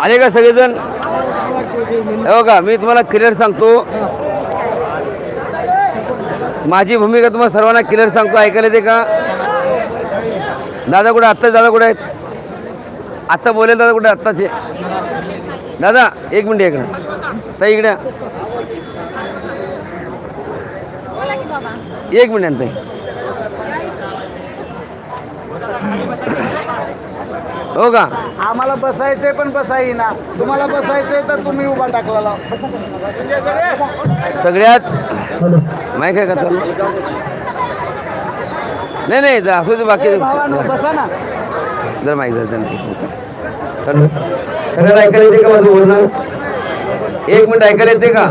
आले का सगळेजण? हो बघा मी तुम्हाला क्लिअर सांगतो. माझी भूमिका तुम्हाला सर्वांना क्लिअर सांगतो. ऐकायला येते का? दादा कुठे? आत्ताच दादा कुठे आहेत? आत्ता बोलेल दादा कुठे? आत्ताचे दादा एक मिनिट इकडं ताई इकडे एक मिनिट ताई. हो का? आम्हाला बसायचंय पण बसा ना तुम्हाला बसायचंय तर तुम्ही उभा टाकला सगळ्यात माहीत आहे का चालू नाही नाही असू दे बाकी बसा ना. जर माहीत झालं सगळ्यात ऐकायला येते का माझं बोलणं? एक मिनिट ऐकायला येते का?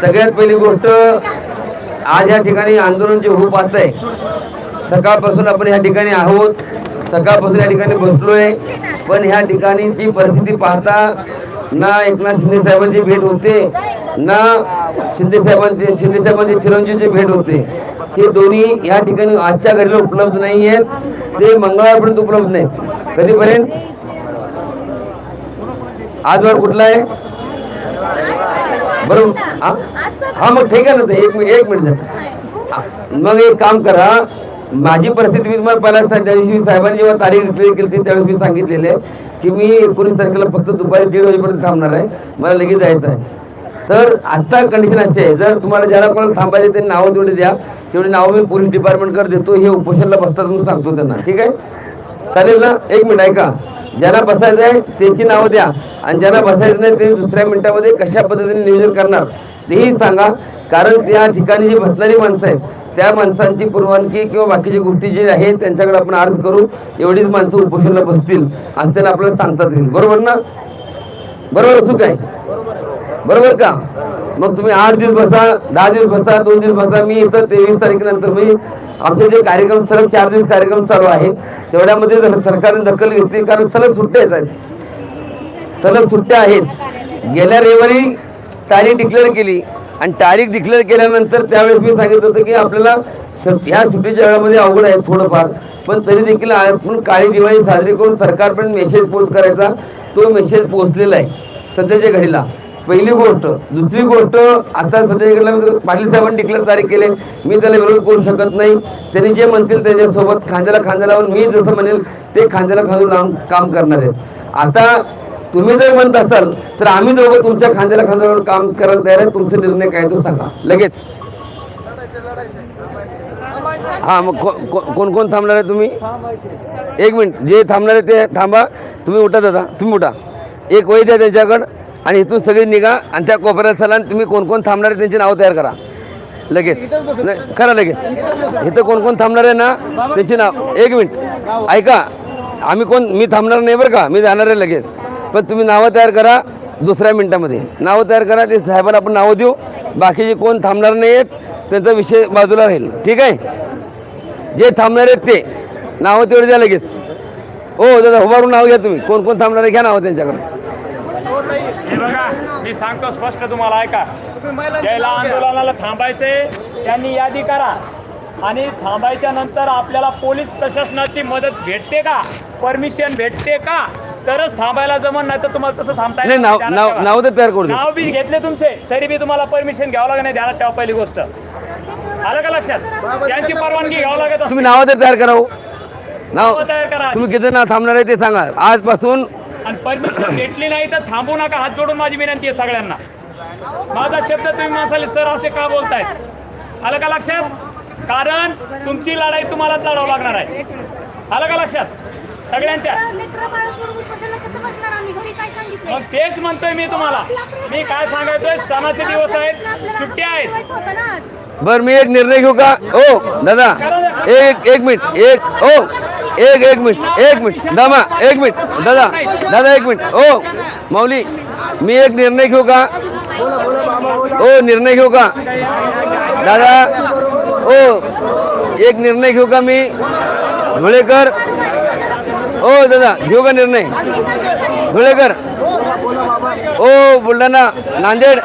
सगळ्यात पहिली गोष्ट आज या ठिकाणी आंदोलन जे होऊ पाहत आहे सकाळपासून आपण या ठिकाणी आहोत. सकाळपासून या ठिकाणी बसलोय. पण ह्या ठिकाणी जी परिस्थिती पाहता ना एकनाथ शिंदे साहेबांची भेट होते ना शिंदे साहेबांचे शिंदे साहेबांचे चिरंजीवची भेट होते. हे दोन्ही या ठिकाणी आजच्या घडीला उपलब्ध नाही आहेत ते मंगळवारपर्यंत उपलब्ध नाहीत. कधीपर्यंत? आजवर कुठला आहे? बरोबर. हा? हा मग ठीक आहे ना ते एक मिनिट. एक मिनिट मग एक काम करा. माझी परिस्थिती मी तुम्हाला पहिला सांग- त्या दिवशी साहेबांनी जेव्हा तारीख डिक्लेअर केली होती त्यावेळेस मी सांगितलेले आहे की मी एकोणीस तारखेला फक्त दुपारी दीड वाजेपर्यंत थांबणार आहे. मला लगेच जायचं आहे. तर आत्ता कंडिशन अशी आहे जर तुम्हाला ज्याला कोणाला थांबायचे ते नावं तेवढे द्या. तेवढी नावं मी पोलीस डिपार्टमेंटकडे देतो हे उपोषणला बसतात म्हणून सांगतो त्यांना. ठीक आहे? चालेल ना? एक मिनिट ऐका. ज्यांना बसायचं आहे त्यांची नावं द्या. आणि ज्यांना बसायचं नाही ते दुसऱ्या मिनिटामध्ये कशा पद्धतीने नियोजन करणार तेही सांगा. कारण त्या ठिकाणी जी बसणारी माणसं आहेत त्या माणसांची परवानगी किंवा बाकीच्या गोष्टी जे आहेत त्यांच्याकडे आपण अर्ज करू एवढीच माणसं उपोषणाला बसतील असं त्यांना आपल्याला सांगतात येईल बरोबर ना? बरोबर चूक आहे. बरोबर का? मग तुम्ही आठ दिवस बसा दहा दिवस बसा दोन दिवस बसा. मी इथं तेवीस तारखेनंतर मी आमचे जे कार्यक्रम सलग चार दिवस कार्यक्रम चालू आहे तेवढ्यामध्ये सरकारने दखल घेतली कारण सलग सुट्ट्याच आहेत सलग सुट्ट्या आहेत. गेल्या रविवारी तारीख डिक्लेअर केली आणि तारीख डिक्लेअर केल्यानंतर त्यावेळेस मी सांगितलं होतं की आपल्याला स ह्या सुट्टीच्या वेळामध्ये अवघड आहे थोडंफार. पण तरी देखील आपण काळी दिवाळी साजरी करून सरकारपर्यंत मेसेज पोच करायचा. तो मेसेज पोहोचलेला आहे. सध्याच्या घडीला. पहिली गोष्ट. दुसरी गोष्ट आता सध्या पाटील साहेबांनी डिक्लेअर तारीख केले. मी त्याला विरोध करू शकत नाही. त्यांनी जे म्हणतील त्याच्यासोबत खांद्याला खांदा लावून मी जसं म्हणेल ते खांद्याला खांदून लावून काम करणार आहेत. आता तुम्ही जर म्हणत असाल तर आम्ही दोघं तुमच्या खांद्याला खांद्यावर काम करायला तयार आहे. तुमचा निर्णय काय तो सांगा. लगेच. हा मग कोण कोण थांबणार आहे तुम्ही? एक मिनिट. जे थांबणार आहे ते थांबा. तुम्ही उठा दादा. तुम्ही उठा. एक वय द्या त्यांच्याकडं. आणि इथून सगळी निघा आणि त्या कोपऱ्यात चला आणि तुम्ही कोण कोण थांबणार आहे त्यांची नावं तयार करा. लगेच. नाही करा लगेच. इथं कोण कोण थांबणार आहे ना त्यांची नाव. एक मिनिट. ऐका आम्ही कोण मी थांबणार नाही बरं का? मी जाणार आहे लगेच. पण तुम्ही नावं तयार करा दुसऱ्या मिनटामध्ये. नावं तयार करा ते साहेबांना आपण नावं देऊ. बाकीचे कोण थांबणार नाही आहेत त्यांचा विषय बाजूला राहील. ठीक आहे? जे थांबणार आहेत ते. नावं तेवढे द्या लगेच. हो दादा उभारून नाव घ्या तुम्ही. कोण कोण थांबणार आहे घ्या नावं त्यांच्याकडे. मी सांगतो स्पष्ट तुम्हाला ऐका. ज्याला आंदोलनाला थांबायचे त्यांनी यादी करा. आणि थांबायच्या नंतर आपल्याला पोलीस प्रशासनाची मदत भेटते का? परमिशन भेटते का? तरच थांबायला जमन नाही तर तुम्हाला तसं थांबता नाही येणार नाव ध्यानात नाव ठेवा. नाव तर तयार करू नाव बी घेतले तुमचे तरी बी तुम्हाला परमिशन घ्यावं लागत नाही ध्यानात ठेवा पहिली गोष्ट. आलं का लक्षात? त्यांची परवानगी घ्यावं लागत असते. तुम्ही नावं तर तयार करा. नाव नावं तयार करा. तुम्ही किती नाव थांबणार आहे ते सांगा. आजपासून आणि परमिशन भेटली नाही तर थांबू नका. हात जोडून माझी विनंती आहे सगळ्यांना. माझा शब्द तुम्ही मसाले सर असे का बोलतायत आलं का लक्षात? कारण तुमची लढाई तुम्हाला लढावं लागणार आहे. आलं का लक्षात? सगळ्यांच्या. मग तेच म्हणतोय मी तुम्हाला. मी काय सांगायचोय? सणाचे दिवस आहेत सुट्ट्या आहेत. बर मी एक निर्णय घेऊ का? हो दादा एक एक मिनिट एक हो एक एक मिनिट एक मिनिट. दामा एक मिनिट. दादा दादा एक मिनिट. ओ माऊली मी एक निर्णय घेऊ का? ओ निर्णय घेऊ का? दादा ओ एक निर्णय घेऊ का मी? धुळेकर. ओ दादा घेऊ का निर्णय? धुळेकर. ओ बुलढाणा नांदेड.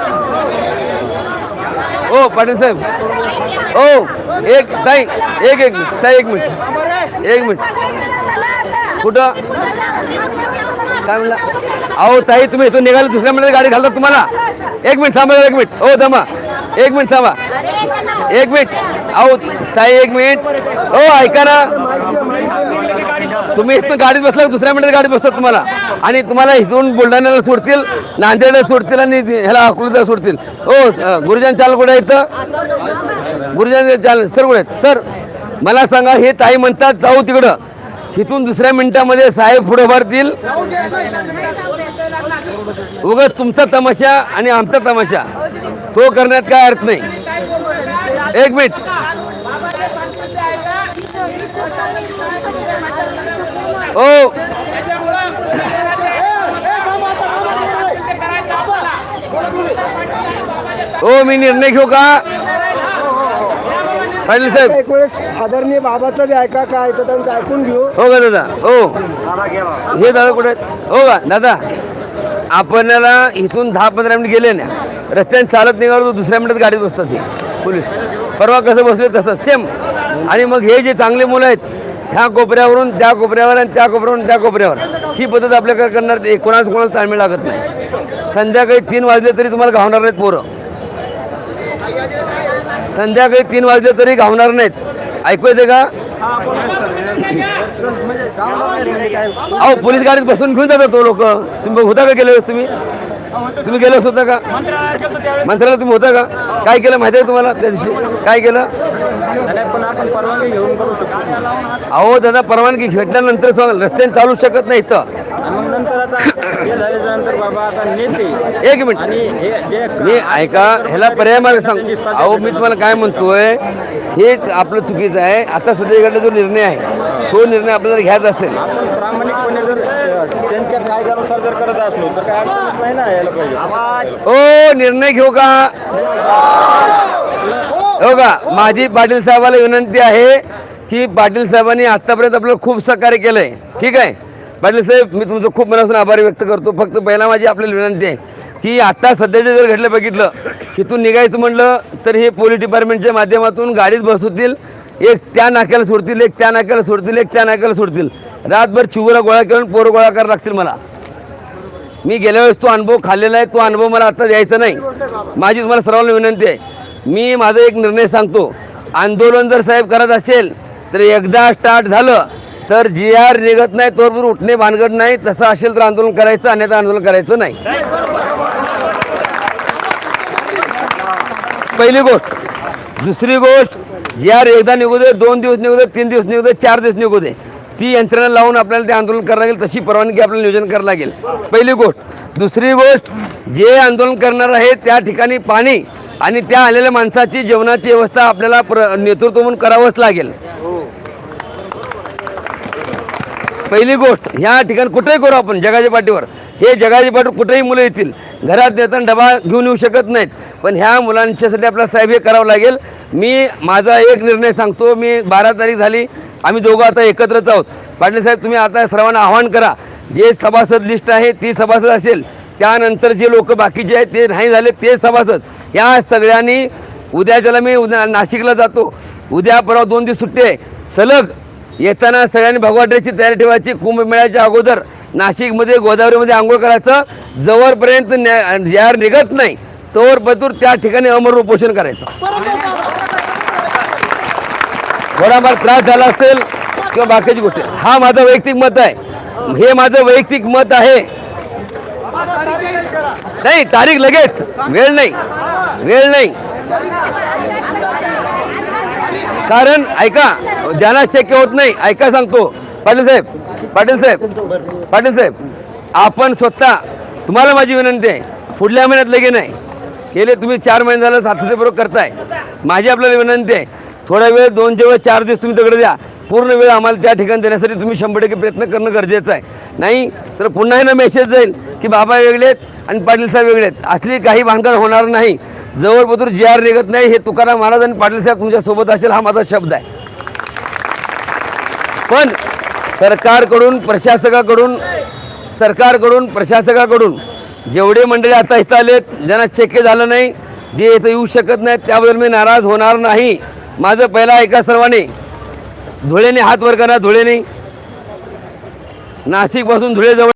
ओ पाटील साहेब. ओ एक ताई एक एक मिनिट ताई एक मिनिट. एक मिनिट. कुठं? काय म्हणला? अहो ताई तुम्ही इथून निघाले दुसऱ्या मिनिटात गाडी घालतात तुम्हाला? एक मिनिट थांबा एक मिनिट. हो थांबा. एक मिनिट थांबा. एक मिनिट. अहो ताई एक मिनिट. हो ऐका ना. तुम्ही इथून गाडीत बसला दुसऱ्या मिनिटात गाडी बसतात तुम्हाला. आणि तुम्हाला इथून बुलढाण्याला सोडतील नांदेडला सोडतील आणि ह्याला अकोल्याला सोडतील. हो गुरुजन चाल कुठे इथं. गुरुजन चाल सर कुठे आहेत? सर. मला सांगा हे ताई म्हणतात जाऊ तिकडं. इथून दुसऱ्या मिनिटामध्ये साहेब पुढे भरतील उगाच तुमचा तमाशा आणि आमचा तमाशा. तो करण्यात काय अर्थ नाही. एक मिनिट. ओ. ओ मी निर्णय घेऊ का? पाटील साहेब. एक वेळेस आदरणीय बाबाचं बी ऐका काय तर त्यांचं ऐकून घेऊ. हो का दादा? हो. हे दादा कुठे? हो का? दादा आपल्याला इथून दहा पंधरा मिनिट गेले ना रस्त्याने चालत निघालो दुसऱ्या मिनिटात गाडीत बसतात हे पोलीस. परवा कसं बसले तसं सेम आणि मग हे जे चांगले मुलं आहेत ह्या कोपऱ्यावरून त्या कोपऱ्यावर आणि त्या कोपऱ्यावरून त्या कोपऱ्यावर. ही पद्धत आपल्याकडे करणार ते कोणाच कोणाला ताळमेळ लागत नाही. संध्याकाळी तीन वाजले तरी तुम्हाला घावणार नाहीत पोरं. संध्याकाळी तीन वाजले तरी घावणार नाहीत. ऐकू येते का? अहो पोलीस गाडीत बसून घेऊन जातात तो लोक. तुम्ही होता का गेले तुम्ही? तुम्ही गेलो होता का? मंत्र्याला तुम्ही होता का? काय केलं माहिती आहे तुम्हाला? त्या दिवशी काय केलं? अहो दादा परवानगी भेटल्यानंतर रस्त्याने चालू शकत नाही तर एक मिनिट. हे मी ऐका ह्याला पर्याय मार्ग सांग. अहो मी तुम्हाला काय म्हणतोय हेच आपलं चुकीचं आहे. आता सध्याकडे जो निर्णय आहे तो निर्णय आपल्याला घ्यायचा असेल. आपण प्रामाणिकपणे जर अ, त्यांच्या कायद्यानुसार जर करत असलो तर काय अडचणच नाही ना यायला पाहिजे? ओ निर्णय घेऊ का? हो का? माझी पाटील साहेबाला विनंती आहे की पाटील साहेबांनी आतापर्यंत आपल्याला खूप सहकार्य केलंय. ठीक आहे? पाटील साहेब मी तुमचं खूप मनापासून आभार व्यक्त करतो. फक्त पहिला माझी आपल्याला विनंती आहे की आत्ता सध्याचे जर घडलं बघितलं की तू निघायचं म्हणलं तर हे पोलीस डिपार्टमेंटच्या माध्यमातून गाडीत बसवतील एक त्या नाक्याला सोडतील एक त्या नाक्याला सोडतील एक त्या नाक्याला सोडतील. रातभर चिवरा गोळा करून पोरं गोळा करायला लागतील मला. मी गेल्या वेळेस तो अनुभव खाल्लेला आहे तो अनुभव मला आता द्यायचा नाही. माझी तुम्हाला सर्वांना विनंती आहे. मी माझा एक निर्णय सांगतो. आंदोलन जर साहेब करत असेल तर एकदा स्टार्ट झालं तर जी आर निघत नाही तोवर उठणे भानगड नाही तसं असेल तर आंदोलन करायचं अन्यथा आंदोलन करायचं नाही. पहिली गोष्ट. दुसरी गोष्ट जी आर एकदा निघू दे दोन दिवस निघू दे तीन दिवस निघू दे चार दिवस निघू दे ती यंत्रणा लावून आपल्याला ते आंदोलन करावं लागेल तशी परवानगी आपल्याला नियोजन करावं लागेल. पहिली गोष्ट. दुसरी गोष्ट जे आंदोलन करणार आहे त्या ठिकाणी पाणी आणि त्या आलेल्या माणसाची जेवणाची व्यवस्था आपल्याला प्र नेतृत्व म्हणून करावंच लागेल. पहिली गोष्ट ह्या ठिकाणी कुठेही करू आपण जगाच्या पाठीवर. हे जगाच्या पाठीवर कुठेही मुलं येतील. घरात येताना डबा घेऊन येऊ शकत नाहीत. पण ह्या मुलांच्यासाठी आपल्याला साहेब हे करावं लागेल. मी माझा एक निर्णय सांगतो. मी बारा तारीख झाली. आम्ही दोघं आता एकत्रच आहोत. पाटील साहेब तुम्ही आता सर्वांना आवाहन करा. जे सभासद लिस्ट आहे ती सभासद असेल. त्यानंतर जे लोक बाकीचे आहेत ते नाही झाले ते सभासद. या सगळ्यांनी उद्या ज्याला मी उद्या नाशिकला जातो. उद्या परवा दोन दिवस सुट्टी आहे. सलग येताना सगळ्यांनी भगवाड्याची तयारी ठेवायची. कुंभमेळ्याच्या अगोदर नाशिकमध्ये गोदावरीमध्ये आंघोळ करायचं. जवळपर्यंत न्या निघत नाही. तोवर पतूर त्या ठिकाणी अमर उपोषण करायचं. थोडाफार त्रास झाला असेल किंवा बाकीची गोष्टी. हा माझं वैयक्तिक मत आहे. हे माझं वैयक्तिक मत आहे. नाही तारीख लगेच. वेळ नाही. वेळ नाही. कारण ऐका ज्यांना शक्य होत नाही ऐका सांगतो. पाटील साहेब पाटील साहेब पाटील साहेब आपण स्वतः तुम्हाला माझी विनंती आहे पुढल्या महिन्यात लगे नाही. गेले तुम्ही चार महिने झालं सातत्यपूर्वक करताय. माझी आपल्याला विनंती आहे थोडा वेळ दोन जेव्हा चार दिवस तुम्ही तिकडे द्या पूर्ण वेळ आम्हाला त्या ठिकाणी देण्यासाठी तुम्ही शंभर टक्के प्रयत्न करणं गरजेचं आहे. नाही तर पुन्हा ना मेसेज जाईल की बाबा वेगळे आहेत आणि पाटील साहेब वेगळे आहेत. असली काही भानगड होणार नाही. जवळपतूर जी आर निघत नाही हे तुकाराम महाराज आणि पाटील साहेब असेल हा माझा शब्द आहे. पण सरकारकडून प्रशासकाकडून सरकारकडून प्रशासकाकडून जेवढे मंडळी आता इथं आलेत ज्यांना शक्य झालं नाही जे इथं येऊ शकत नाहीत त्याबद्दल मी नाराज होणार नाही. माझं पहिला ऐका सर्वांनी धुळेने हात वर करा धुळेने नाशिकपासून धुळे धुळेजवळ